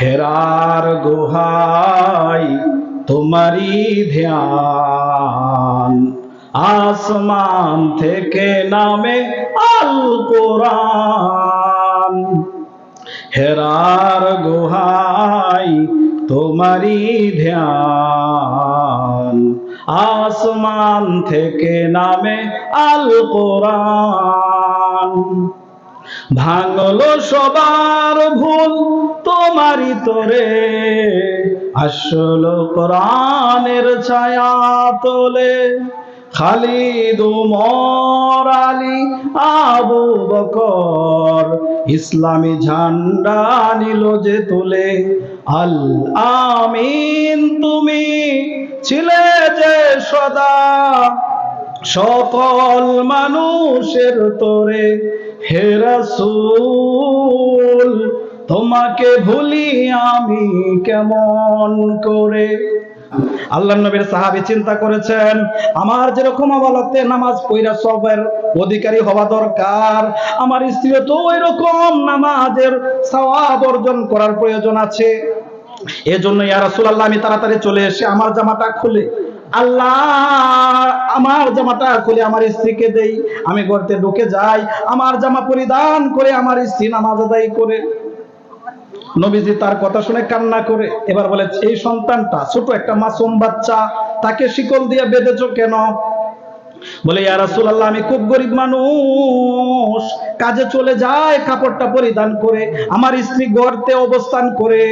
হেরার গুহাই তোমারি ধ্যান। আসমান থেকে নামে আল কোরআন। হেরার গুহাই তোমারি ধ্যান। আসমান থেকে নামে আল কোরআন। ভাঙলো সবার ভুল তোমারই তোরে। আসলো কোরআনের ছায়া তোলে। খালিদ উমর আলী, আবু বকর। ইসলামী ঝান্ডা নিল যে তুলে। আল আমিন, তুমি ছিলে যে সদা। সকল মানুষের তোরে। হে রাসূল তোমাকে ভুলি আমি কেমন করে? আল্লাহ নবীর সাহাবী চিন্তা করেছেন, আমার যেরকম অবলতে নামাজ পইরা সবের অধিকারী হওয়া দরকার, আমার স্ত্রীও তো ওই রকম নামাজের সওয়াব অর্জন করার প্রয়োজন আছে। এজন্য ইয়া রাসূলুল্লাহ, আমি তাড়াতাড়ি চলে এসে আমার জামাটা খুলে, আল্লাহ, আমার জামাটা খুলে আমার স্ত্রীকে দেই। আমি গর্তে ঢুকে যাই, আমার জামা পরিধান করে আমার স্ত্রী নামাজ আদায় করে। নবীজি তার কথা শুনে কান্না করে, এবার বলে, এই সন্তানটা ছোট একটা মাসুম বাচ্চা, তাকে শিকল দিয়ে বেঁধেছ কেন? বলে, ইয়া রাসূলুল্লাহ, আমি খুব গরিব মানুষ, কাজে চলে যায়, কাপড়টা পরিধান করে, আমার স্ত্রী গর্তে অবস্থান করে,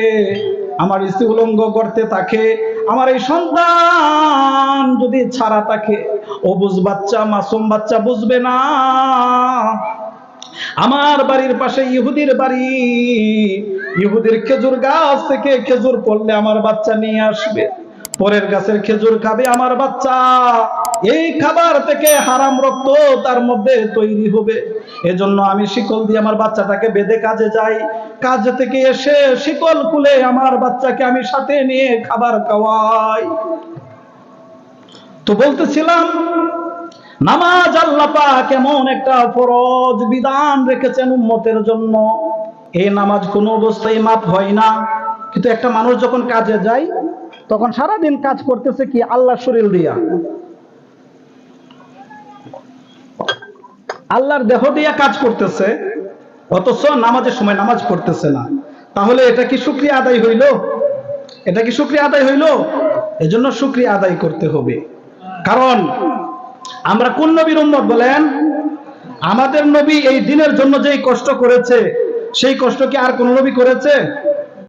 আমার স্ত্রী উলঙ্গ গর্তে থাকে, আমার এই সন্তান যদি ছাড়া থাকে, অবুজ বাচ্চা, মাসুম বাচ্চা বুঝবে না। আমার বাড়ির পাশে ইহুদির বাড়ি ইহুদির খেজুর গাছ থেকে খেজুর পড়লে আমার বাচ্চা নিয়ে আসবে। পরের গাছের খেজুর খাবে আমার বাচ্চা। এই খাবার থেকে হারাম রক্ত তার মধ্যে তৈরি হবে। এজন্য আমি শিকল দিয়ে আমার বাচ্চাটাকে বেঁধে কাজে যাই। কাজ থেকে এসে শিকল খুলে আমার বাচ্চাকে আমি সাথে নিয়ে খাবার খাওয়াই। তো বলতেছিলাম, নামাজ আল্লাহ কেমন একটা ফরজ বিধান রেখেছেন উম্মতের জন্য। এই নামাজ কোনো অবস্থায় মাপ হয় না। কিন্তু একটা মানুষ যখন কাজে যায়, তখন সারাদিন কাজ করতেছে কি আল্লাহ শরীর দিয়া। আল্লাহর দেহ দিয়া কাজ করতেছে, অথচ নামাজের সময় নামাজ পড়তেছে না। তাহলে এটা কি শুক্রিয়া আদায় হইল? এটা কি শুক্রিয়া আদায় হইল? এজন্য শুক্রিয়া আদায় করতে হবে। কারণ আমরা কোন নবীর উম্মত বলেন? আমাদের নবী এই দিনের জন্য যেই কষ্ট করেছে সেই কষ্ট কি আর কোন নবী করেছে?